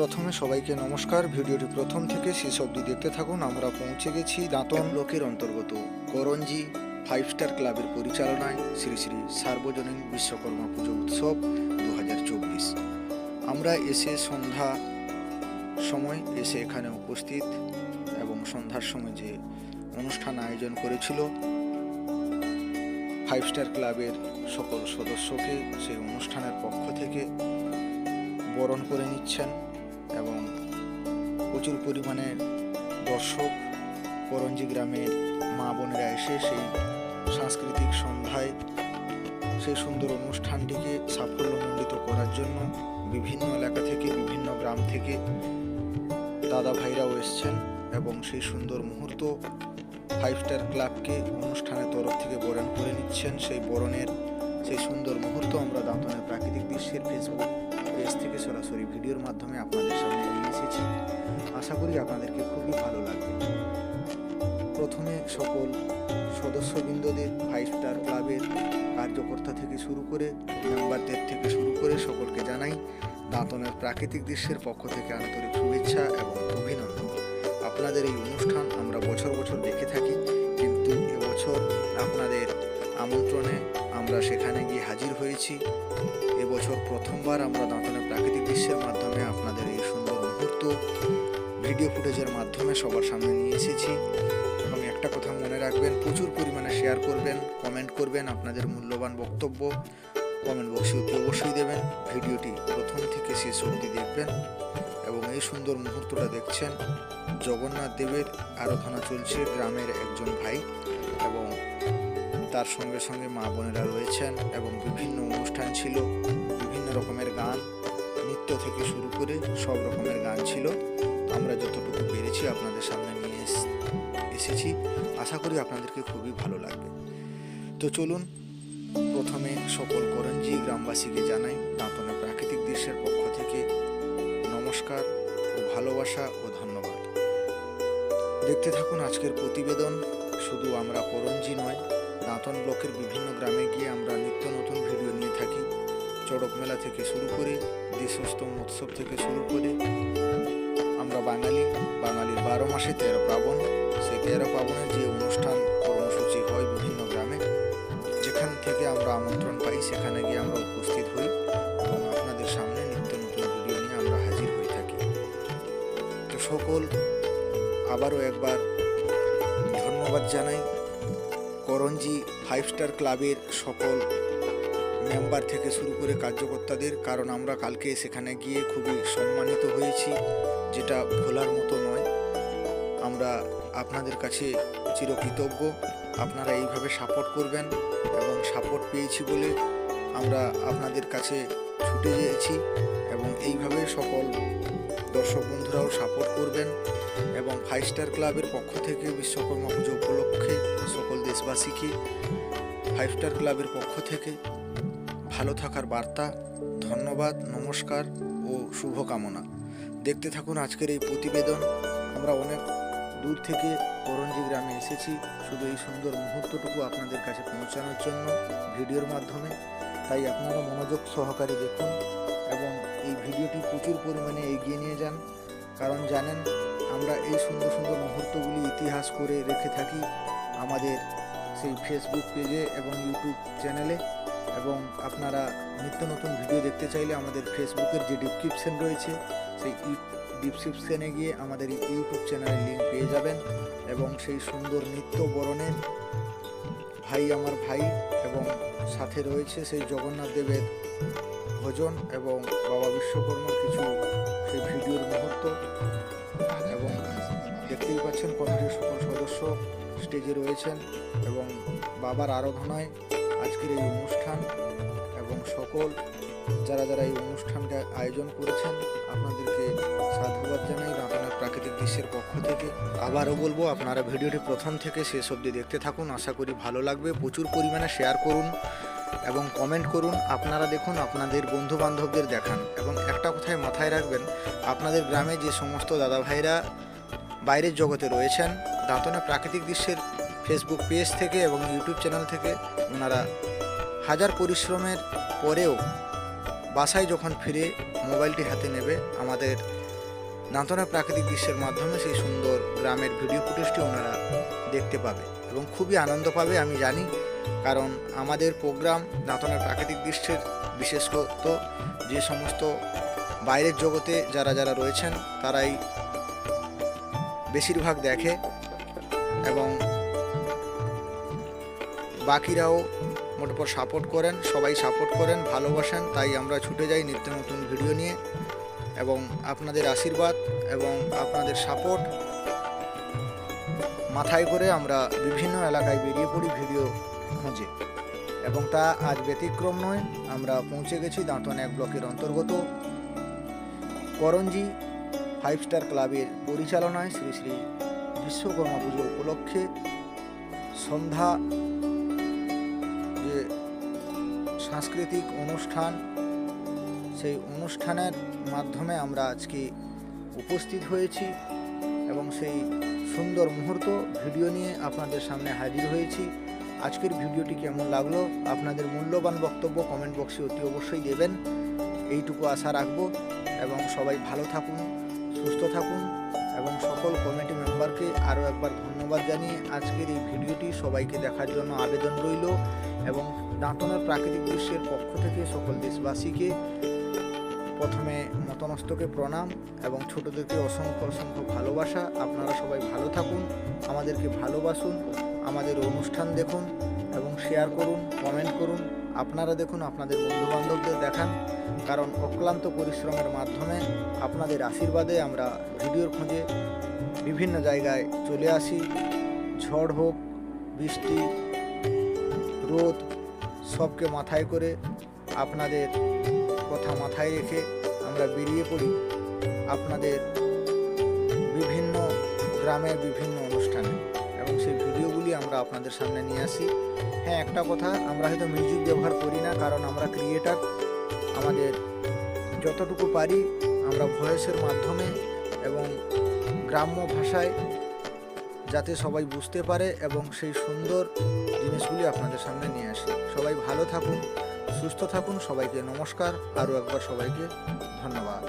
প্রথমে সবাইকে নমস্কার। ভিডিওটি প্রথম থেকে শেষ অবধি দেখতে থাকুন। আমরা পৌঁছে গেছি দাঁতন ব্লকের অন্তর্গত করঞ্জি ফাইভ স্টার ক্লাবের পরিচালনায় শ্রী শ্রী সার্বজনীন বিশ্বকর্মা পুজো উৎসব দু হাজার চব্বিশ। আমরা এসে সন্ধ্যা সময় এসে এখানে উপস্থিত এবং সন্ধ্যার সময় যে অনুষ্ঠান আয়োজন করেছিল, ফাইভ স্টার ক্লাবের সকল সদস্যকে সেই অনুষ্ঠানের পক্ষ থেকে বরণ করে নিচ্ছেন। এবং প্রচুর পরিমাণে দর্শক করঞ্জি গ্রামের মা বোনেরা এসে সেই সাংস্কৃতিক সন্ধ্যায় সেই সুন্দর অনুষ্ঠানটিকে সাফল্যমণ্ডিত করার জন্য বিভিন্ন এলাকা থেকে, বিভিন্ন গ্রাম থেকে দাদা ভাইরাও এসছেন এবং সেই সুন্দর মুহূর্ত ফাইভ স্টার ক্লাবকে অনুষ্ঠানের তরফ থেকে বরণ করে নিচ্ছেন। সেই বরণের সেই সুন্দর মুহূর্ত আমরা দাঁতনের প্রাকৃতিক দৃশ্যের ফেসবুক পেজ থেকে সরাসরি ভিডিওর মাধ্যমে আপনাদের সামনে নিয়ে এসেছি। আশা করি আপনাদেরকে খুবই ভালো লাগবে। প্রথমে সকল সদস্যবৃন্দদের ফাইভ স্টার ক্লাবের কার্যকর্তা থেকে শুরু করে মেম্বারদের থেকে শুরু করে সকলকে জানাই দাঁতনের প্রাকৃতিক দৃশ্যের পক্ষ থেকে আন্তরিক শুভেচ্ছা এবং অভিনন্দন। আপনাদের এই অনুষ্ঠান আমরা বছর বছর দেখে থাকি, কিন্তু এবছর আপনাদের আমন্ত্রণে আমরা সেখানে গিয়ে হাজির হয়েছি। এবছর প্রথমবার আমরা দাঁতনের প্রাকৃতিক দৃশ্যের মাধ্যমে আপনাদের এই সুন্দর মুহূর্ত ভিডিও ফুটেজের মাধ্যমে সবার সামনে নিয়ে এসেছি। এবং একটা কথা মনে রাখবেন, প্রচুর পরিমাণে শেয়ার করবেন কমেন্ট করবেন, আপনাদের মূল্যবান বক্তব্য কমেন্ট বক্সে অবশ্যই দেবেন। ভিডিওটি প্রথম থেকে শেষ অবধি দেখবেন এবং এই সুন্দর মুহূর্তটা দেখছেন জগন্নাথ দেবের আরাধনা চলছে গ্রামের একজন ভাই এবং তার সঙ্গে সঙ্গে মা বোনেরা রয়েছেন এবং বিভিন্ন অনুষ্ঠান ছিল, বিভিন্ন রকমের গান, নৃত্য থেকে শুরু করে সব রকমের গান ছিল। আমরা যতটুকু পেরেছি আপনাদের সামনে নিয়ে এস- এসেছি। আশা করি আপনাদেরকে খুবই ভালো লাগবে। তো চলুন, প্রথমে সকল করঞ্জি গ্রামবাসীকে জানাই দাঁতনের প্রাকৃতিক দৃশ্যের পক্ষ থেকে নমস্কার ও ভালোবাসা ও ধন্যবাদ। দেখতে থাকুন আজকের প্রতিবেদন। শুধু আমরা করঞ্জি নয় দাঁতন ব্লকের বিভিন্ন গ্রামে গিয়ে আমরা নিত্য নতুন ভিডিও নিয়ে থাকি। চড়ক মেলা থেকে শুরু করে দেশস্তম উৎসব থেকে শুরু করে আমরা বাঙালি, বাঙালির বারো মাসে তেরো পাবন। সেই তেরো পাবনের যে অনুষ্ঠান কর্মসূচি হয় বিভিন্ন গ্রামে, যেখান থেকে আমরা আমন্ত্রণ পাই, সেখানে গিয়ে আমরা উপস্থিত হই এবং আপনাদের সামনে নিত্য নতুন ভিডিও নিয়ে আমরা হাজির হয়ে থাকি। তো সকল আবারও একবার ধন্যবাদ জানাই। করঞ্জি ফাইভ স্টার ক্লাবের সকল মেম্বার থেকে শুরু করে কার্যকর্তাদের, কারণ আমরা কালকে সেখানে গিয়ে খুবই সম্মানিত হয়েছি, যেটা ভোলার মতো নয়। আমরা আপনাদের কাছে চিরকৃতজ্ঞ। আপনারা এইভাবে সাপোর্ট করবেন এবং সাপোর্ট পেয়েছি বলে আমরা আপনাদের কাছে ছুটে গিয়েছি এবং এইভাবে সকল দর্শক বন্ধুরাও সাপোর্ট করবেন। এবং ফাইভ স্টার ক্লাবের পক্ষ থেকে বিশ্বকর্মা পুজো উপলক্ষে সকল দেশবাসীকে ফাইভ স্টার ক্লাবের পক্ষ থেকে ভালো থাকার বার্তা, ধন্যবাদ, নমস্কার ও শুভকামনা। দেখতে থাকুন আজকের এই প্রতিবেদন। আমরা অনেক দূর থেকে করঞ্জি গ্রামে এসেছি। শুধু এই সুন্দর মুহূর্তটুকু আপনাদের কাছে পৌঁছানোর জন্য ভিডিওর মাধ্যমে। তাই আপনারা মনোযোগ সহকারে দেখুন এবং এই ভিডিওটি প্রচুর পরিমাণে এগিয়ে নিয়ে যান। কারণ জানেন, আমরা এই সুন্দর সুন্দর মুহূর্তগুলি ইতিহাস করে রেখে থাকি আমাদের সেই ফেসবুক পেজে এবং ইউটিউব চ্যানেলে এবং আপনারা নিত্য নতুন ভিডিও দেখতে চাইলে আমাদের ফেসবুকের যে ডিসক্রিপশন রয়েছে, সেই ডিসক্রিপশনে গিয়ে আমাদের ইউটিউব চ্যানেলের লিঙ্ক পেয়ে যাবেন। এবং সেই সুন্দর নৃত্য বরণের ভাই আমার ভাই এবং সাথে রয়েছে সেই জগন্নাথ দেবের ভজন এবং বাবা বিশ্বকর্মার কিছু সেই ভিডিওর মুহূর্ত। এবং দেখতেই পাচ্ছেন কমিটির সকল সদস্য স্টেজে রয়েছেন এবং বাবার আরাধনায় আজকের এই অনুষ্ঠান এবং সকল যারা যারা এই অনুষ্ঠানকে আয়োজন করেছেন, আপনাদেরকে সাধুবাদ জানাই। রাতানার প্রাকৃতিক দৃশ্যের পক্ষ থেকে আবারও বলব, আপনারা ভিডিওটি প্রথম থেকে শেষ অবধি দেখতে থাকুন। আশা করি ভালো লাগবে। প্রচুর পরিমাণে শেয়ার করুন। এবং কমেন্ট করুন, আপনারা দেখুন আপনাদের বন্ধু বান্ধবদের দেখান। এবং একটা কথায় মাথায় রাখবেন, আপনাদের গ্রামে যে সমস্ত দাদা ভাইরা বাইরের জগতে রয়েছেন, দাঁতনে প্রাকৃতিক দৃশ্যের ফেসবুক পেজ থেকে এবং ইউটিউব চ্যানেল থেকে ওনারা হাজার পরিশ্রমের পরেও বাসায় যখন ফিরে মোবাইলটি হাতে নেবে, আমাদের দাঁতনের প্রাকৃতিক দৃশ্যের মাধ্যমে সেই সুন্দর গ্রামের ভিডিও ফুটেজটি ওনারা দেখতে পাবে এবং খুবই আনন্দ পাবে, আমি জানি। কারণ আমাদের প্রোগ্রাম দাঁতনের প্রাকৃতিক দৃশ্যের বিশেষত যে সমস্ত বাইরের জগতে যারা যারা রয়েছেন, তারাই বেশিরভাগ দেখে এবং বাকিরাও মোটপর সাপোর্ট করেন, সবাই সাপোর্ট করেন, ভালোবাসেন, তাই আমরা ছুটে যাই নিত্য নতুন ভিডিও নিয়ে। এবং আপনাদের আশীর্বাদ এবং আপনাদের সাপোর্ট মাথায় করে আমরা বিভিন্ন এলাকায় বেরিয়ে পড়ি ভিডিও খোঁজে এবং তা আজ ব্যতিক্রম নয়, আমরা পৌঁছে গেছি দাঁতন এক ব্লকের অন্তর্গত। করঞ্জি ফাইভ স্টার ক্লাবের পরিচালনায় শ্রী শ্রী বিশ্বকর্মা পুজো উপলক্ষে সন্ধ্যা যে সাংস্কৃতিক অনুষ্ঠান, সেই অনুষ্ঠানের মাধ্যমে আমরা আজকে উপস্থিত হয়েছি এবং সেই সুন্দর মুহূর্ত ভিডিও নিয়ে আপনাদের সামনে হাজির হয়েছি। আজকের ভিডিওটি কেমন লাগল? আপনাদের মূল্যবান বক্তব্য কমেন্ট বক্সে অতি অবশ্যই দেবেন। এইটুকু আশা রাখব এবং সবাই ভালো থাকুন, সুস্থ থাকুন এবং সকল কমিটি মেম্বারকে আরও একবার ধন্যবাদ জানিয়ে আজকের এই ভিডিওটি সবাইকে দেখার জন্য আবেদন রইল এবং দাঁতনের প্রাকৃতিক দৃশ্যের পক্ষ থেকে সকল দেশবাসীকে প্রথমে মতনস্তকে প্রণাম এবং ছোটদেরকে অসংখ্য অসংখ্য ভালোবাসা। আপনারা সবাই ভালো থাকুন, আমাদেরকে ভালোবাসুন। আমাদের অনুষ্ঠান দেখুন এবং শেয়ার করুন কমেন্ট করুন। আপনারা দেখুন আপনাদের বন্ধুবান্ধবদের দেখান, কারণ অক্লান্ত পরিশ্রমের মাধ্যমে আপনাদের আশীর্বাদে আমরা ভিডিওর খোঁজে বিভিন্ন জায়গায় চলে আসি। ঝড় হোক, বৃষ্টি, রোদ, সবকে মাথায় করে আপনাদের কথা মাথায় রেখে আমরা বেরিয়ে পড়ি আপনাদের বিভিন্ন গ্রামের বিভিন্ন অনুষ্ঠানে। এবং সেই ভিডিওগুলি আমরা আপনাদের সামনে নিয়ে আসি। হ্যাঁ একটা কথা, আমরা হয়তো মিউজিক ব্যবহার করি না, কারণ আমরা ক্রিয়েটার আমাদের যতটুকু পারি, আমরা ভয়েসের মাধ্যমে এবং গ্রাম্য ভাষায়, যাতে সবাই বুঝতে পারে এবং সেই সুন্দর জিনিসগুলি আপনাদের সামনে নিয়ে আসি। সবাই ভালো থাকুন, সুস্থ থাকুন, সবাইকে নমস্কার, আরও একবার সবাইকে ধন্যবাদ।